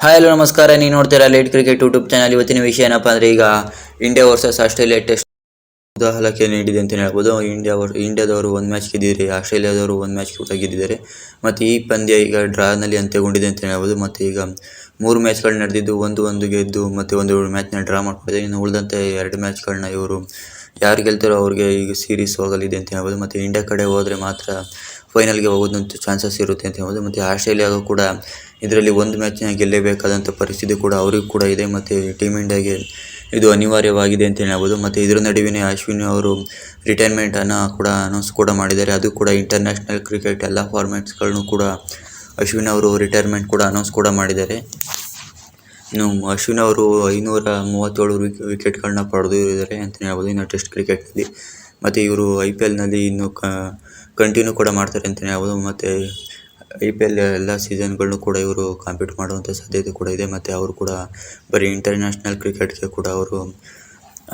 Hi hello ನಮಸ್ಕಾರ. ನೀವು ನೋಡ್ತೀರಾ ಲೇಟ್ ಕ್ರಿಕೆಟ್ ಯೂಟ್ಯೂಬ್ ಚಾನಲ್ ಇವತ್ತಿನ ವಿಷಯ ಏನಪ್ಪ ಅಂದ್ರೆ ಈಗ ಇಂಡಿಯಾ ವರ್ಸಸ್ ಆಸ್ಟ್ರೇಲಿಯಾ ಟೆಸ್ಟ್ ಉದಾಹರಣೆ ನೀಡಿದೆ ಅಂತ ಹೇಳ್ಬೋದು. ಇಂಡಿಯಾ ವರ್ ಇಂಡಿಯಾದವರು ಒಂದು ಮ್ಯಾಚ್ ಗೆದ್ದಿದ್ದಾರೆ. ಆಸ್ಟ್ರೇಲಿಯಾದವರು ಒಂದು ಮ್ಯಾಚ್ ಕೂಡ ಗೆದ್ದಿದ್ದಾರೆ. ಮತ್ತು ಈ ಪಂದ್ಯ ಈಗ ಡ್ರಾನಲ್ಲಿ ಅಂತ್ಯಗೊಂಡಿದೆ ಅಂತ ಹೇಳ್ಬೋದು. ಮತ್ತು ಈಗ ಮೂರು ಮ್ಯಾಚ್ಗಳು ನಡೆದಿದ್ದು, ಒಂದು ಒಂದು ಗೆದ್ದು, ಮತ್ತು ಒಂದು ಮ್ಯಾಚ್ನ ಡ್ರಾ ಮಾಡ್ಕೊಂಡಿದ್ದಾರೆ. ಇನ್ನು ಉಳಿದಂತೆ ಎರಡು ಮ್ಯಾಚ್ಗಳನ್ನ ಇವರು ಯಾರು ಗೆಲ್ತಾರೋ ಅವ್ರಿಗೆ ಈಗ ಸೀರೀಸ್ ಹೋಗಲಿದೆ ಅಂತ ಹೇಳ್ಬೋದು. ಮತ್ತು ಇಂಡಿಯಾ ಕಡೆ ಹೋದರೆ ಮಾತ್ರ ಫೈನಲ್ಗೆ ಹೋಗೋದಂತ ಚಾನ್ಸಸ್ ಇರುತ್ತೆ ಅಂತ ಹೇಳ್ಬೋದು. ಮತ್ತು ಆಸ್ಟ್ರೇಲಿಯಾಗೂ ಕೂಡ ಇದರಲ್ಲಿ ಒಂದು ಮ್ಯಾಚ್ನ ಗೆಲ್ಲಬೇಕಾದಂಥ ಪರಿಸ್ಥಿತಿ ಕೂಡ ಅವ್ರಿಗೂ ಕೂಡ ಇದೆ. ಮತ್ತು ಟೀಮ್ ಇಂಡಿಯಾಗೆ ಇದು ಅನಿವಾರ್ಯವಾಗಿದೆ ಅಂತ ಹೇಳ್ಬೋದು. ಮತ್ತು ಇದರ ನಡುವಿನೇ ಅಶ್ವಿನ್ ಅವರು ರಿಟೈರ್ಮೆಂಟನ್ನು ಕೂಡ ಅನೌನ್ಸ್ ಕೂಡ ಮಾಡಿದ್ದಾರೆ. ಅದು ಕೂಡ ಇಂಟರ್ನ್ಯಾಷನಲ್ ಕ್ರಿಕೆಟ್ ಎಲ್ಲ ಫಾರ್ಮ್ಯಾಟ್ಸ್ಗಳನ್ನು ಕೂಡ ಅಶ್ವಿನ್ ಅವರು ರಿಟೈರ್ಮೆಂಟ್ ಕೂಡ ಅನೌನ್ಸ್ ಕೂಡ ಮಾಡಿದ್ದಾರೆ. ಇನ್ನು ಅಶ್ವಿನ್ ಅವರು ಐನೂರ ಮೂವತ್ತೇಳು ವಿಕ್ ವಿಕೆಟ್ಗಳನ್ನ ಪಡೆದಿದ್ದಾರೆ ಅಂತಲೇ ಹೇಳ್ಬೋದು. ಇನ್ನು ಟೆಸ್ಟ್ ಕ್ರಿಕೆಟ್ನಲ್ಲಿ ಮತ್ತು ಇವರು ಐ ಪಿ ಎಲ್ನಲ್ಲಿ ಇನ್ನು ಕಂಟಿನ್ಯೂ ಕೂಡ ಮಾಡ್ತಾರೆ ಅಂತಲೇ ಹೇಳ್ಬೋದು. ಮತ್ತು ಐ ಪಿ ಎಲ್ ಎಲ್ಲ ಕೂಡ ಇವರು ಕಾಂಪೀಟ್ ಮಾಡುವಂಥ ಸಾಧ್ಯತೆ ಕೂಡ ಇದೆ. ಮತ್ತು ಅವರು ಕೂಡ ಬರೀ ಇಂಟರ್ನ್ಯಾಷನಲ್ ಕ್ರಿಕೆಟ್ಗೆ ಕೂಡ ಅವರು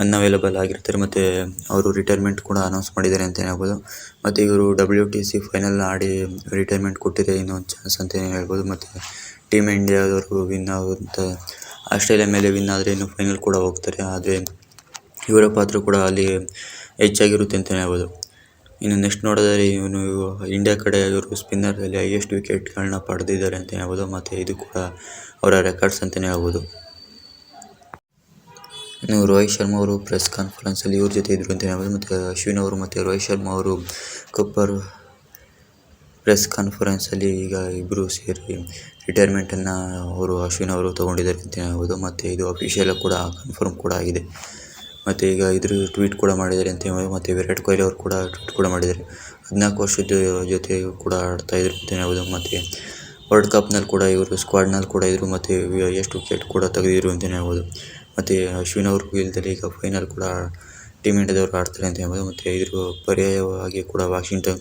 ಅನ್ಅವೈಲಬಲ್ ಆಗಿರ್ತಾರೆ. ಮತ್ತು ಅವರು ರಿಟೈರ್ಮೆಂಟ್ ಕೂಡ ಅನೌನ್ಸ್ ಮಾಡಿದ್ದಾರೆ ಅಂತಲೇ ಹೇಳ್ಬೋದು. ಮತ್ತು ಇವರು ಡಬ್ಲ್ಯೂ ಟಿ ಸಿ ಫೈನಲ್ ಆಡಿ ರಿಟೈರ್ಮೆಂಟ್ ಕೊಟ್ಟಿದೆ ಇನ್ನೊಂದು ಚಾನ್ಸ್ ಅಂತಲೇ ಹೇಳ್ಬೋದು. ಮತ್ತು ಟೀಮ್ ಇಂಡಿಯಾದವರು ವಿನ್ ಆಗುವಂಥ ಆಸ್ಟ್ರೇಲಿಯಾ ಮೇಲೆ ವಿನ್ ಆದರೆ ಇನ್ನು ಫೈನಲ್ ಕೂಡ ಹೋಗ್ತಾರೆ. ಆದರೆ ಇವರ ಪಾತ್ರ ಕೂಡ ಅಲ್ಲಿ ಹೆಚ್ಚಾಗಿರುತ್ತೆ ಅಂತಲೇ ಹೇಳ್ಬೋದು. ಇನ್ನು ನೆಕ್ಸ್ಟ್ ನೋಡಿದರೆ ಇವನು ಇಂಡಿಯಾ ಕಡೆ ಇವರು ಸ್ಪಿನ್ನರಲ್ಲಿ ಹೈಯೆಸ್ಟ್ ವಿಕೆಟ್ಗಳನ್ನ ಪಡೆದಿದ್ದಾರೆ ಅಂತಲೇ ಹೇಳ್ಬೋದು. ಮತ್ತು ಇದು ಕೂಡ ಅವರ ರೆಕಾರ್ಡ್ಸ್ ಅಂತಲೇ ಹೇಳ್ಬೋದು. ಇನ್ನು ರೋಹಿತ್ ಶರ್ಮಾ ಅವರು ಪ್ರೆಸ್ ಕಾನ್ಫರೆನ್ಸಲ್ಲಿ ಇವ್ರ ಜೊತೆ ಇದ್ದರು ಅಂತಲೇ ಹೇಳ್ಬೋದು. ಮತ್ತು ಅಶ್ವಿನ್ ಅವರು ಮತ್ತು ರೋಹಿತ್ ಶರ್ಮಾ ಅವರು ಕಪ್ಪರ್ ಪ್ರೆಸ್ ಕಾನ್ಫರೆನ್ಸ್ ಅಲ್ಲಿ ಈಗ ಇಬ್ಬರು ಸೇರಿ ರಿಟೈರ್ಮೆಂಟ್ ಅನ್ನ ಅವರು ಅಶ್ವಿನ್ ಅವರು ತಗೊಂಡಿದ್ದಾರೆ ಅಂತಲೇ ಹೇಳ್ಬೋದು. ಮತ್ತೆ ಇದು ಅಫಿಷಿಯಲ್ ಕೂಡ ಕನ್ಫರ್ಮ್ ಕೂಡ ಆಗಿದೆ. ಮತ್ತೆ ಈಗ ಇದ್ರ ಟ್ವೀಟ್ ಕೂಡ ಮಾಡಿದ್ದಾರೆ ಅಂತ ಹೇಳ್ಬೋದು. ಮತ್ತೆ ವಿರಾಟ್ ಕೊಹ್ಲಿ ಅವರು ಕೂಡ ಟ್ವೀಟ್ ಕೂಡ ಮಾಡಿದ್ದಾರೆ. ಹದಿನಾಲ್ಕು ವರ್ಷದ ಜೊತೆ ಕೂಡ ಆಡ್ತಾ ಇದ್ರು ಅಂತಲೇ ಹೇಳ್ಬೋದು. ಮತ್ತೆ ವರ್ಲ್ಡ್ ಕಪ್ನಲ್ಲಿ ಕೂಡ ಇವರು ಸ್ಕ್ವಾಡ್ನಲ್ಲಿ ಕೂಡ ಇದ್ರು. ಮತ್ತೆ ಎಷ್ಟು ವಿಕೆಟ್ ಕೂಡ ತೆಗೆದಿದ್ರು ಅಂತ ಹೇಳ್ಬೋದು. ಮತ್ತು ಅಶ್ವಿನ್ ಅವರು ಇಲ್ದಲ್ಲಿ ಈಗ ಫೈನಲ್ ಕೂಡ ಟೀಮ್ ಇಂಡಿಯಾದವರು ಆಡ್ತಾರೆ ಅಂತ ಹೇಳ್ಬೋದು. ಮತ್ತು ಇದ್ರ ಪರ್ಯಾಯವಾಗಿ ಕೂಡ ವಾಷಿಂಗ್ಟನ್